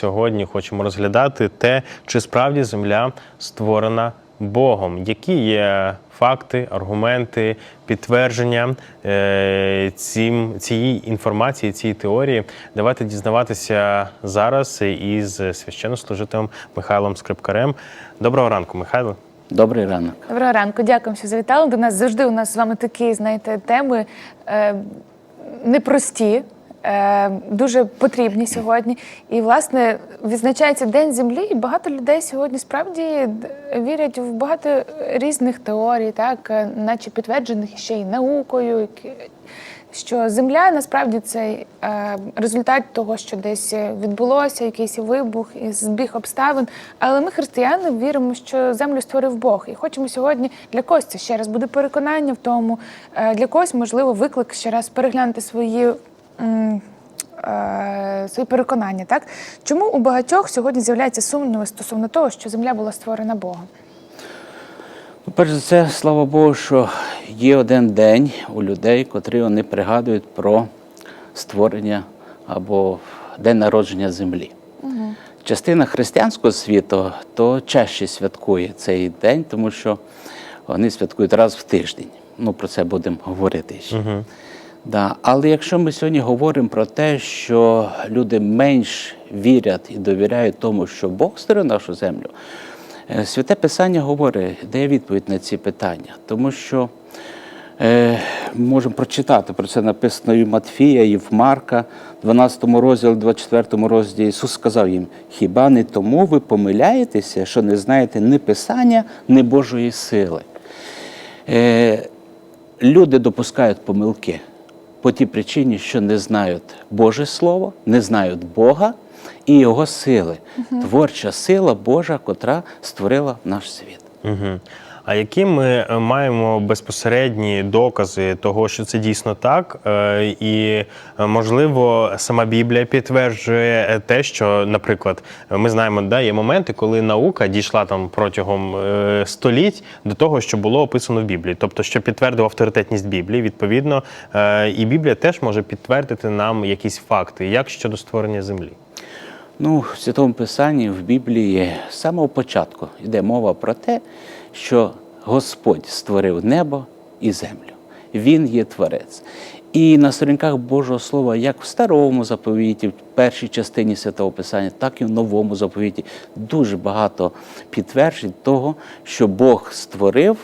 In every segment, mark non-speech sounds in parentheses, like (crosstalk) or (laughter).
Сьогодні хочемо розглядати те, чи справді земля створена Богом. Які є факти, аргументи, підтвердження е, цим, цієї інформації, цієї теорії. Давайте дізнаватися зараз із священнослужителем Михайлом Скрипкарем. Доброго ранку, Михайло. Добрий ранок. Доброго ранку, дякую, що завітали до нас. Завжди у нас з вами такі, знаєте, теми е, непрості, е, дуже потрібні сьогодні. І, власне, відзначається День землі, і багато людей сьогодні справді вірять в багато різних теорій, так, е, наче підтверджених ще й наукою. Що земля насправді це е, результат того, що десь відбулося, якийсь вибух і збіг обставин. Але ми, християни, віримо, що землю створив Бог. І хочемо сьогодні для когось це ще раз буде переконання в тому, е, для когось можливо виклик ще раз переглянути свої. Е, Свої переконання, так чому у багатьох сьогодні з'являються сумніви стосовно того, що земля була створена Богом? Ну, Перш за все, слава Богу, що є один день у людей, котрі вони пригадують про створення або день народження землі. Частина християнського світу то чаще святкує цей день, тому що вони святкують раз в тиждень. Ну, про це будемо говорити ще. Да. Але якщо ми сьогодні говоримо про те, що люди менш вірять і довіряють тому, що Бог створив нашу землю, е, Святе Писання говорить, дає відповідь на ці питання, тому що е, можемо прочитати про це написано і в Матфія, і в Марка, 12 розділі, 24 розділі. Ісус сказав їм: хіба не тому ви помиляєтеся, що не знаєте ні Писання, ні Божої сили? Е, люди допускають помилки по тій причині, що не знають Боже Слово, не знають Бога і Його сили. Творча сила Божа, котра створила наш світ. Угу. А які ми е, маємо безпосередні докази того, що це дійсно так? Е, І е, можливо, сама Біблія підтверджує те, що, наприклад, ми знаємо, да, є моменти, коли наука дійшла там протягом століть до того, що було описано в Біблії, тобто, що підтвердив авторитетність Біблії, відповідно, і Біблія теж може підтвердити нам якісь факти, як щодо створення землі. Ну, в Святому Писанні в Біблії з самого початку йде мова про те, що Господь створив небо і землю. Він є творець. І на сторінках Божого Слова, як в старому заповіті, в першій частині святого Писання, так і в новому заповіті, дуже багато підтверджень того, що Бог створив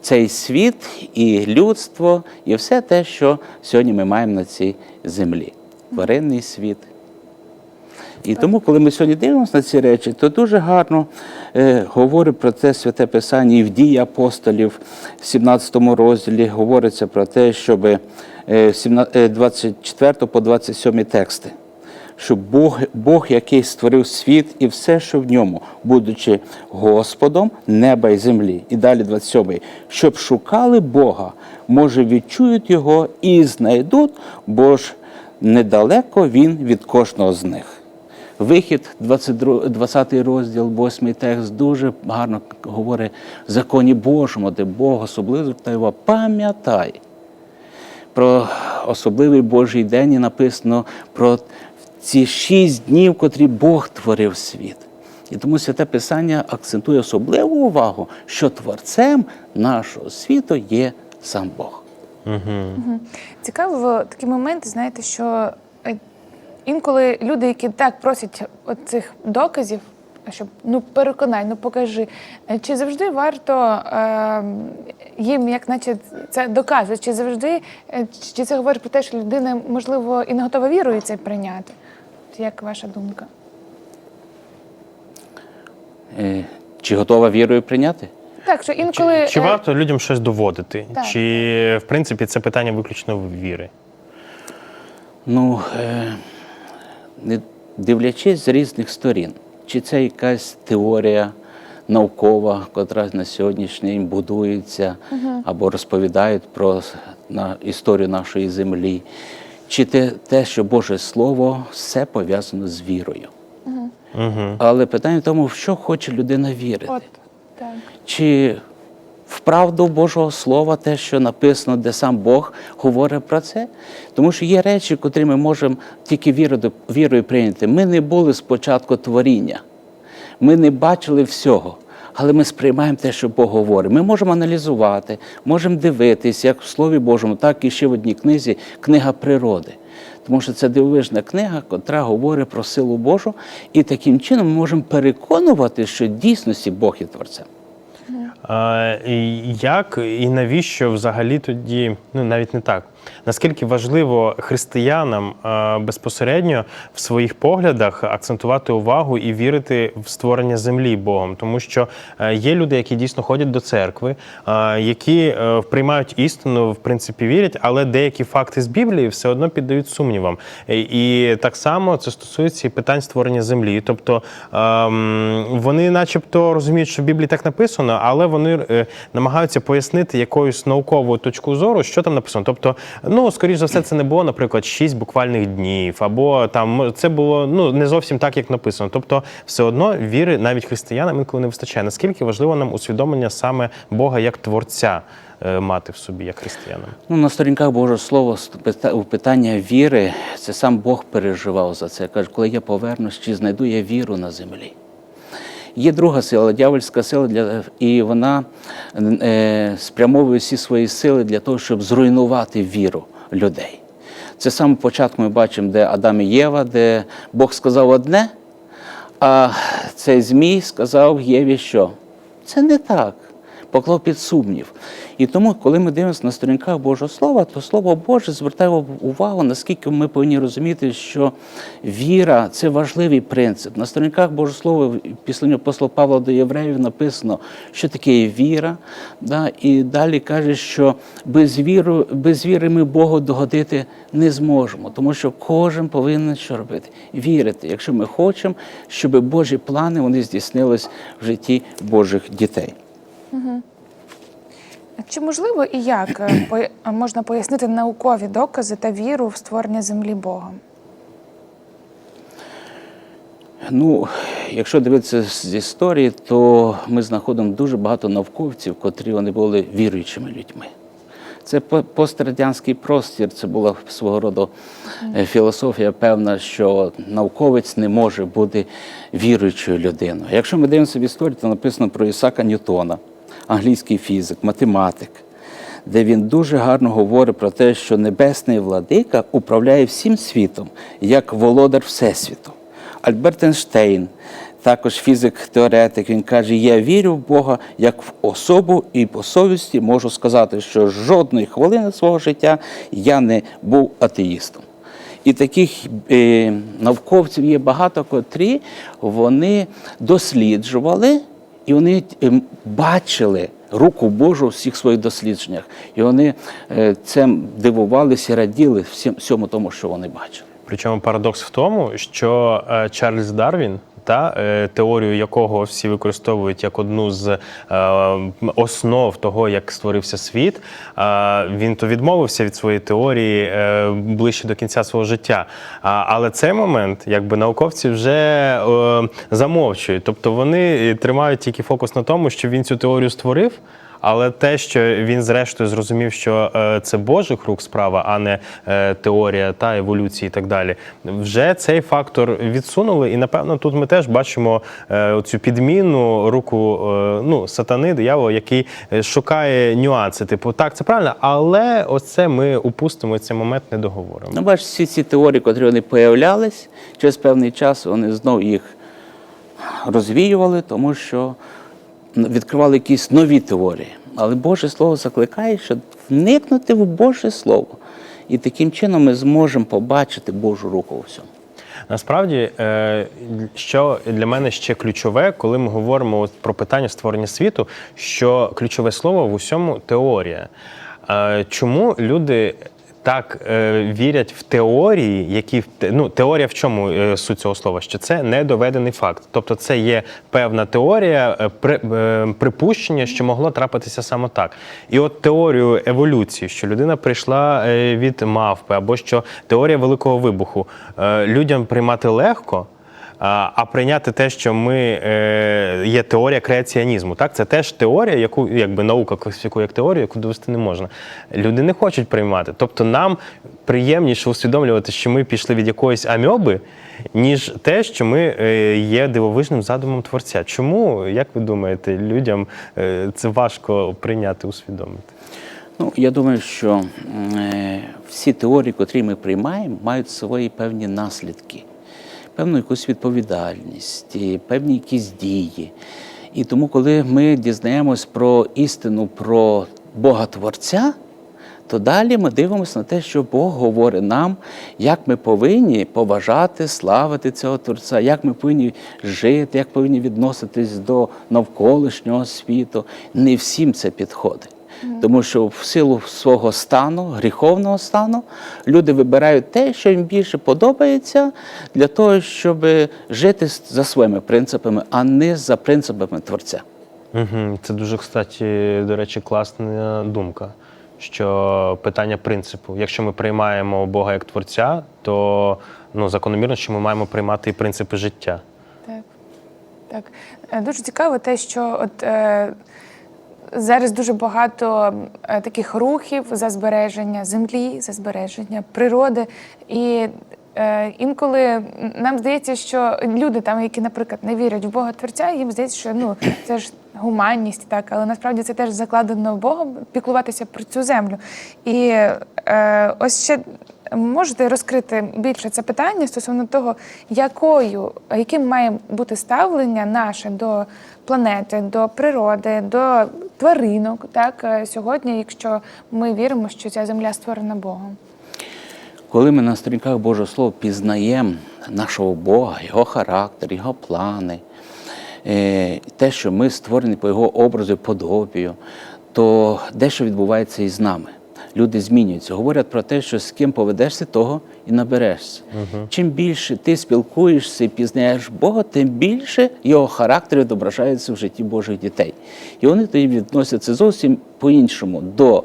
цей світ і людство, і все те, що сьогодні ми маємо на цій землі. Тваринний світ. І тому, коли ми сьогодні дивимося на ці речі, то дуже гарно е, говорить про це святе Писання і в дії апостолів, в 17 розділі говориться про те, щоб е, 17 е, 24 по 27 тексти. Що Бог, Бог, який створив світ і все, що в ньому, будучи Господом неба і землі. І далі 27. Щоб шукали Бога, може відчують Його і знайдуть, бо ж недалеко Він від кожного з них. Вихід, 22, 20 розділ, 8 текст, дуже гарно говорить в законі Божому, де Бог особливо звертає увагу, пам'ятай. Про особливий Божий день і написано про ці шість днів, котрі Бог творив світ. І тому Святе Писання акцентує особливу увагу, що творцем нашого світу є сам Бог. Цікаво такі моменти, знаєте, що інколи люди, які так просять цих доказів, щоб ну переконай, ну покажи, е, чи завжди варто е, їм, як наче це доказувати, чи завжди е, чи це говорить про те, що людина можливо і не готова вірою це прийняти? Як ваша думка? Е, Чи готова вірою прийняти? Так, що інколи Чи, чи варто людям щось доводити? Так. Чи в принципі це питання виключно віри? Ну, е, не дивлячись з різних сторін, чи це якась теорія наукова, котра на сьогоднішній день будується або розповідають про на, історію нашої землі, чи те, те, що Боже Слово все пов'язано з вірою. Угу. Але питання в тому, в що хоче людина вірити. от так. Чи в правду Божого Слова, те, що написано, де сам Бог говорить про це. Тому що є речі, котрі ми можемо тільки вірою, прийняти. Ми не були спочатку творіння, ми не бачили всього. Але ми сприймаємо те, що Бог говорить. Ми можемо аналізувати, можемо дивитись, як в Слові Божому, так і ще в одній книзі книга природи. Тому що це дивовижна книга, котра говорить про силу Божу, і таким чином ми можемо переконувати, що дійсності Бог є творцем. І як і навіщо взагалі тоді, ну навіть не так. Наскільки важливо християнам безпосередньо в своїх поглядах акцентувати увагу і вірити в створення землі Богом, тому що е, є люди, які дійсно ходять до церкви, які е, приймають істину, в принципі, вірять, але деякі факти з Біблії все одно піддають сумнівам. І, так само це стосується і питань створення землі. Тобто ем, вони, начебто, розуміють, що в Біблії так написано, але вони е, намагаються пояснити якоюсь науковою точку зору, що там написано. Тобто, ну скоріш за все, це не було, наприклад, шість буквальних днів, або там це було ну не зовсім так, як написано. Тобто, все одно віри навіть християнам інколи не вистачає. Наскільки важливо нам усвідомлення саме Бога як творця е, мати в собі, як християнам? Ну, на сторінках Божого Слова у питання віри, це сам Бог переживав за це. Каже, коли я повернусь, чи знайду я віру на землі. Є друга сила, дьявольська сила, для, і вона е, спрямовує всі свої сили для того, щоб зруйнувати віру людей. Це саме початку ми бачимо, де Адам і Єва, де Бог сказав одне, а цей Змій сказав Єві, що це не так, поклав під сумнів. І тому, коли ми дивимося на сторінках Божого Слова, то Слово Боже звертає увагу, наскільки ми повинні розуміти, що віра це важливий принцип. На сторінках Божого Слова, після апостола Павла до євреїв написано, що таке віра. Да? І далі каже, що без віри, без віри ми Богу догодити не зможемо, тому що кожен повинен що робити? Вірити, якщо ми хочемо, щоб Божі плани вони здійснились в житті Божих дітей. Чи можливо і як е, (coughs) можна пояснити наукові докази та віру в створення землі Богом? Ну, якщо дивитися з історії, то ми знаходимо дуже багато науковців, котрі вони були віруючими людьми. Це пострадянський простір, це була свого роду е, філософія певна, що науковець не може бути віруючою людиною. Якщо ми дивимося в історію, то написано про Ісака Ньютона, англійський фізик, математик, де він дуже гарно говорить про те, що небесний владика управляє всім світом як володар Всесвіту. Альберт Ейнштейн, також фізик-теоретик, він каже: Я вірю в Бога як в особу і по совісті можу сказати, що жодної хвилини свого життя я не був атеїстом. І таких е, науковців є багато, котрі вони досліджували і вони е, бачили руку Божу у всіх своїх дослідженнях. І вони е, цим дивувалися і раділи всім, всьому тому, що вони бачили. Причому парадокс в тому, що е, Чарльз Дарвін. Та е, теорію якого всі використовують як одну з е, основ того, як створився світ, він то відмовився від своєї теорії е, ближче до кінця свого життя. Але цей момент, якби науковці вже замовчують, тобто вони тримають тільки фокус на тому, що він цю теорію створив. Але те, що він зрештою зрозумів, що е, це Божих рук справа, а не е, теорія та еволюції і так далі, вже цей фактор відсунули. І напевно тут ми теж бачимо е, цю підміну руку ну, сатани, диявола, який шукає нюанси. Типу, так, це правильно, але ось це ми упустимо цей момент не договоримо. Ну, бачиш, всі ці теорії, котрі вони появлялись, через певний час вони знов їх розвіювали, тому що відкривали якісь нові теорії. Але Боже Слово закликає, щоб вникнути в Боже Слово. І таким чином ми зможемо побачити Божу руку у всьому. Насправді, е, що для мене ще ключове, коли ми говоримо про питання створення світу, що ключове слово в усьому теорія. Е, Чому люди так е, вірять в теорії, які ну, теорія в чому е, суть цього слова? Що це недоведений факт. Тобто, це є певна теорія, е, при, припущення, що могло трапитися саме так. І от теорію еволюції, що людина прийшла від мавпи, або що теорія великого вибуху людям приймати легко. А, прийняти те, що ми е, є теорія креаціонізму. Так, це теж теорія, яку якби наука класифікує як теорію, яку довести не можна. Люди не хочуть приймати. Тобто нам приємніше усвідомлювати, що ми пішли від якоїсь амьоби, ніж те, що ми е, є дивовижним задумом творця. Чому, як ви думаєте, людям е, це важко прийняти, усвідомити? Ну, я думаю, що е, всі теорії, котрі ми приймаємо, мають свої певні наслідки, певну якусь відповідальність, певні якісь дії. І тому, коли ми дізнаємось про істину про Бога Творця, то далі ми дивимося на те, що Бог говорить нам, як ми повинні поважати, славити цього Творця, як ми повинні жити, як повинні відноситись до навколишнього світу. Не всім це підходить. Тому що в силу свого стану, гріховного стану, люди вибирають те, що їм більше подобається, для того, щоб жити за своїми принципами, а не за принципами Творця. Угу. Це дуже, кстати, до речі, класна думка. Що питання принципу. Якщо ми приймаємо Бога як творця, то ну, закономірно, що ми маємо приймати і принципи життя. Так, так. Е, Дуже цікаво те, що от е, зараз дуже багато е, таких рухів за збереження землі, за збереження природи. І е, інколи нам здається, що люди, там, які, наприклад, не вірять в Бога Творця, їм здається, що ну, (clears throat) це ж гуманність, так, але насправді це теж закладено Богом піклуватися про цю землю. І е, ось ще Можете розкрити більше це питання стосовно того, якою, яким має бути ставлення наше до планети, до природи, до тваринок, так е, сьогодні, якщо ми віримо, що ця земля створена Богом. Коли ми на сторінках Божого Слова пізнаємо нашого Бога, Його характер, Його плани, е, те, що ми створені по Його образу подобію, то дещо відбувається і з нами. Люди змінюються, говорять про те, що з ким поведешся, того і наберешся. Чим більше ти спілкуєшся і пізнаєш Бога, тим більше його характер відображається в житті Божих дітей. І вони тоді відносяться зовсім по-іншому до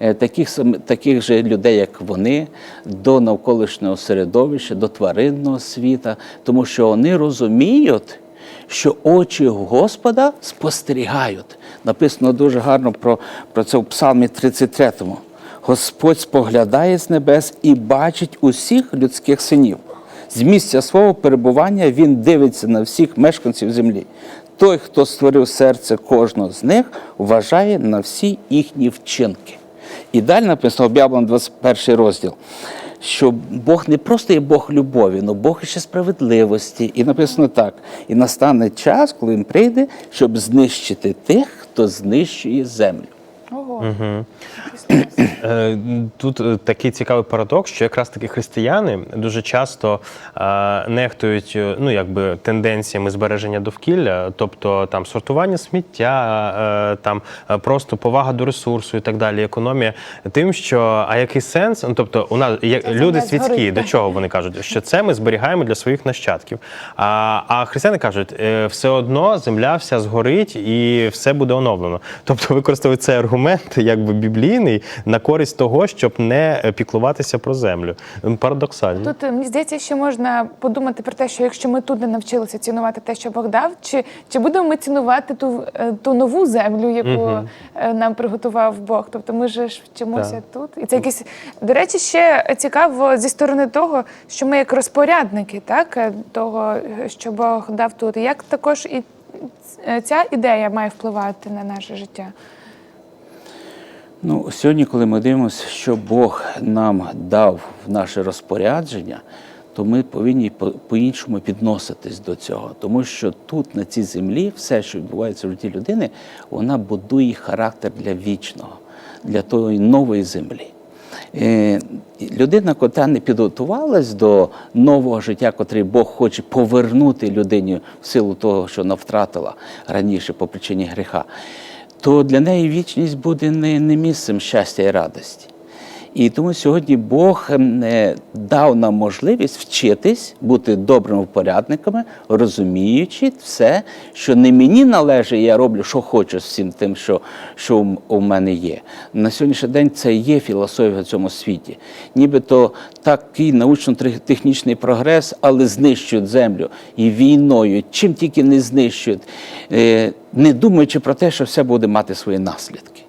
е, таких, таких же людей, як вони, до навколишнього середовища, до тваринного світа, тому що вони розуміють, що очі Господа спостерігають. Написано дуже гарно про, про це в Псалмі 33. Господь споглядає з небес і бачить усіх людських синів. З місця свого перебування він дивиться на всіх мешканців землі. Той, хто створив серце кожного з них, вважає на всі їхні вчинки. І далі написано об'явлено 21 розділ, що Бог не просто є Бог любові, але Бог ще справедливості. І написано так: і настане час, коли він прийде, щоб знищити тих, хто знищує землю. Е, Тут е, такий цікавий парадокс, що якраз таки християни дуже часто е, нехтують ну, якби, тенденціями збереження довкілля, тобто там сортування сміття, там просто повага до ресурсу і так далі, економія. Тим, що а який сенс? Ну, тобто, у нас Та люди світські, згорить, до чого вони кажуть? Що це ми зберігаємо для своїх нащадків. А, а християни кажуть, все одно земля вся згорить і все буде оновлено. Тобто використовують цей аргумент, якби біблійний, на користь того, щоб не е, піклуватися про землю. Парадоксально. Тут е, мені здається, що можна подумати про те, що якщо ми тут не навчилися цінувати те, що Бог дав, чи, чи будемо ми цінувати ту, е, ту нову землю, яку е, нам приготував Бог? Тобто ми ж вчимося Так. тут. І це якесь до речі, ще цікаво зі сторони того, що ми як розпорядники, так того, що Бог дав тут. Як також і ця ідея має впливати на наше життя? Ну, сьогодні, коли ми дивимося, що Бог нам дав в наше розпорядження, то ми повинні по- по-іншому підноситись до цього. Тому що тут, на цій землі, все, що відбувається в житті людини, вона будує характер для вічного, для тої нової землі. Е, Людина, котра не підготувалась до нового життя, котрий Бог хоче повернути людині в силу того, що вона втратила раніше по причині гріха, то для неї вічність буде не, не місцем щастя і радості. І тому сьогодні Бог ем, е, дав нам можливість вчитись бути добрими впорядниками, розуміючи все, що не мені належить, я роблю, що хочу з всім тим, що, що у- у мене є. На сьогоднішній день це є філософія в цьому світі. Нібито такий научно-технічний прогрес, але знищують землю і війною, чим тільки не знищують, е, не думаючи про те, що все буде мати свої наслідки.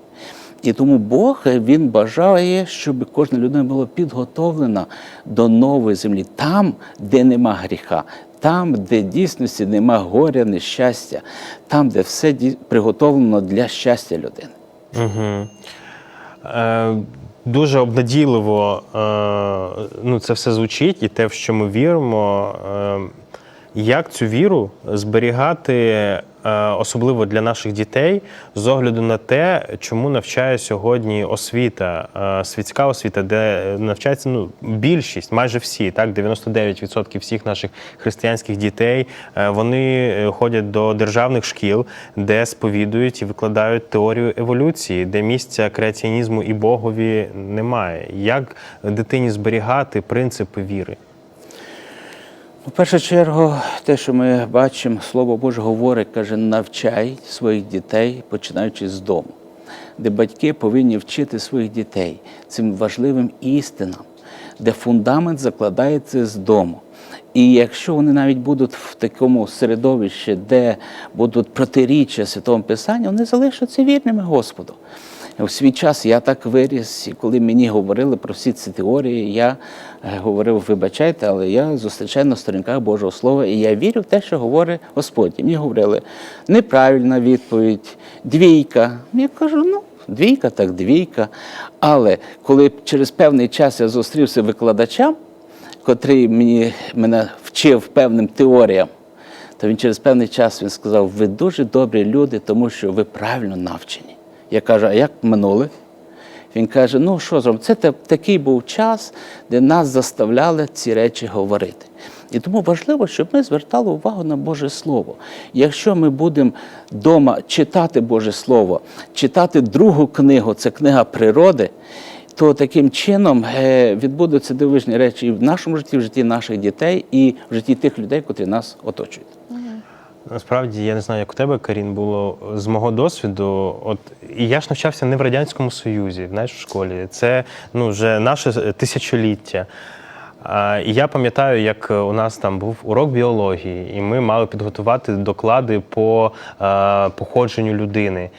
І тому Бог е, він бажає, щоб кожна людина була підготовлена до нової землі, там, де нема гріха, там, де дійсності нема горя, нещастя, там, де все приготовлено для щастя людини. Угу. Е, дуже обнадійливо е, ну, це все звучить, і те, в що ми віримо. Е, як цю віру зберігати, е, особливо для наших дітей, з огляду на те, чому навчає сьогодні освіта, е, світська освіта, де навчається ну, більшість, майже всі, так, 99% всіх наших християнських дітей, е, вони ходять до державних шкіл, де сповідують і викладають теорію еволюції, де місця креаціонізму і Богові немає. Як дитині зберігати принципи віри? У першу чергу, те, що ми бачимо, Слово Боже говорить, каже, навчай своїх дітей, починаючи з дому, де батьки повинні вчити своїх дітей цим важливим істинам, де фундамент закладається з дому. І якщо вони навіть будуть в такому середовищі, де будуть протиріччя Святому Писанню, вони залишаться вірними Господу. У свій час я так виріс, і коли мені говорили про всі ці теорії, я е, говорив, вибачайте, але я зустрічаю на сторінках Божого Слова, і я вірю в те, що говорить Господь. І мені говорили, неправильна відповідь, двійка. Я кажу, ну, двійка, так двійка. Але коли через певний час я зустрівся викладачам, котрий мені, мене вчив певним теоріям, то він через певний час він сказав: ви дуже добрі люди, тому що ви правильно навчені. Я кажу, а як минуле? Він каже: ну що зробимо? Це такий був час, де нас заставляли ці речі говорити. І тому важливо, щоб ми звертали увагу на Боже Слово. Якщо ми будемо вдома читати Боже Слово, читати другу книгу, це книга природи, то таким чином е, відбудуться дивовижні речі і в нашому житті, в житті наших дітей, і в житті тих людей, котрі нас оточують. Насправді я не знаю, як у тебе, Карін, було з мого досвіду. От і я ж навчався не в радянському Союзі, знаєш, в школі. Це ну вже наше тисячоліття. І я пам'ятаю, як у нас там був урок біології, і ми мали підготувати доклади по е, походженню людини.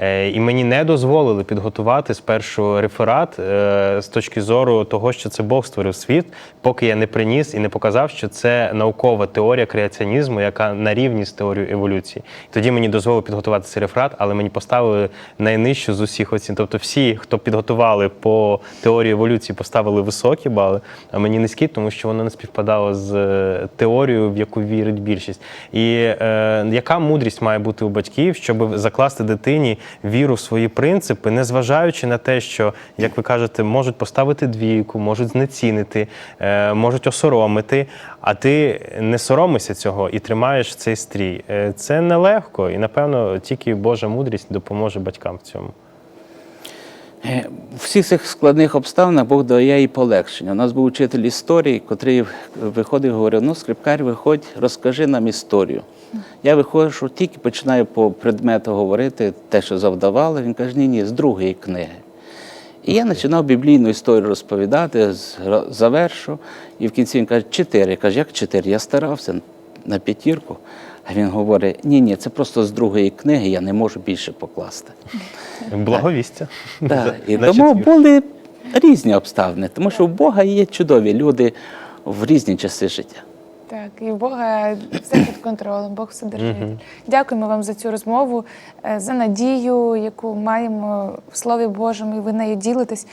Е, і мені не дозволили підготувати спершу реферат е, з точки зору того, що це Бог створив світ, поки я не приніс і не показав, що це наукова теорія креаціонізму, яка на рівні з теорією еволюції. Тоді мені дозволили підготувати цей реферат, але мені поставили найнижчу з усіх оцін. Тобто, всі, хто підготували по теорії еволюції, поставили високі бали, а мені низькі, тому що воно не співпадало з е, теорією, в яку вірить більшість. І е, яка мудрість має бути у батьків, щоб закласти дитині віру в свої принципи, незважаючи на те, що, як ви кажете, можуть поставити двійку, можуть знецінити, е, можуть осоромити, а ти не соромишся цього і тримаєш цей стрій. Е, Це нелегко, і напевно тільки Божа мудрість допоможе батькам в цьому. Е, В всіх цих складних обставинах Бог дає і полегшення. У нас був учитель історії, котрий виходив і говорив: ну, скрипкар, виходь, розкажи нам історію. Я виходжу, тільки починаю по предмету говорити те, що завдавали. Він каже, ні, ні, з другої книги. І я починав біблійну історію розповідати, завершу, і в кінці він каже, чотири. Я кажу, як чотири? Я старався на п'ятірку. А він говорить: ні, ні, це просто з другої книги, я не можу більше покласти. Благовістя. Так, і (laughs) тому були різні обставини, тому що у Бога є чудові люди в різні часи життя. Так, і в Бога все під контролем, Бог все держить. Дякуємо вам за цю розмову, е, за надію, яку маємо в Слові Божому, і ви нею ділитесь.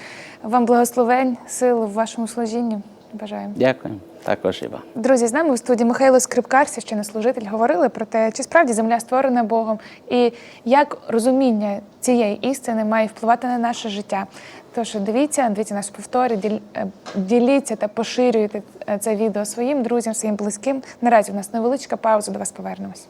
Вам благословень, сил в вашому служінні. Бажаємо. Дякую, також і вам. Друзі, з нами у студії Михайло Скрипкар, священнослужитель, говорили про те, чи справді земля створена Богом, і як розуміння цієї істини має впливати на наше життя. Тож дивіться, дивіться наш повтори, е, діліться та поширюйте е, це відео своїм друзям, своїм близьким. Наразі у нас невеличка пауза, до вас повернемось.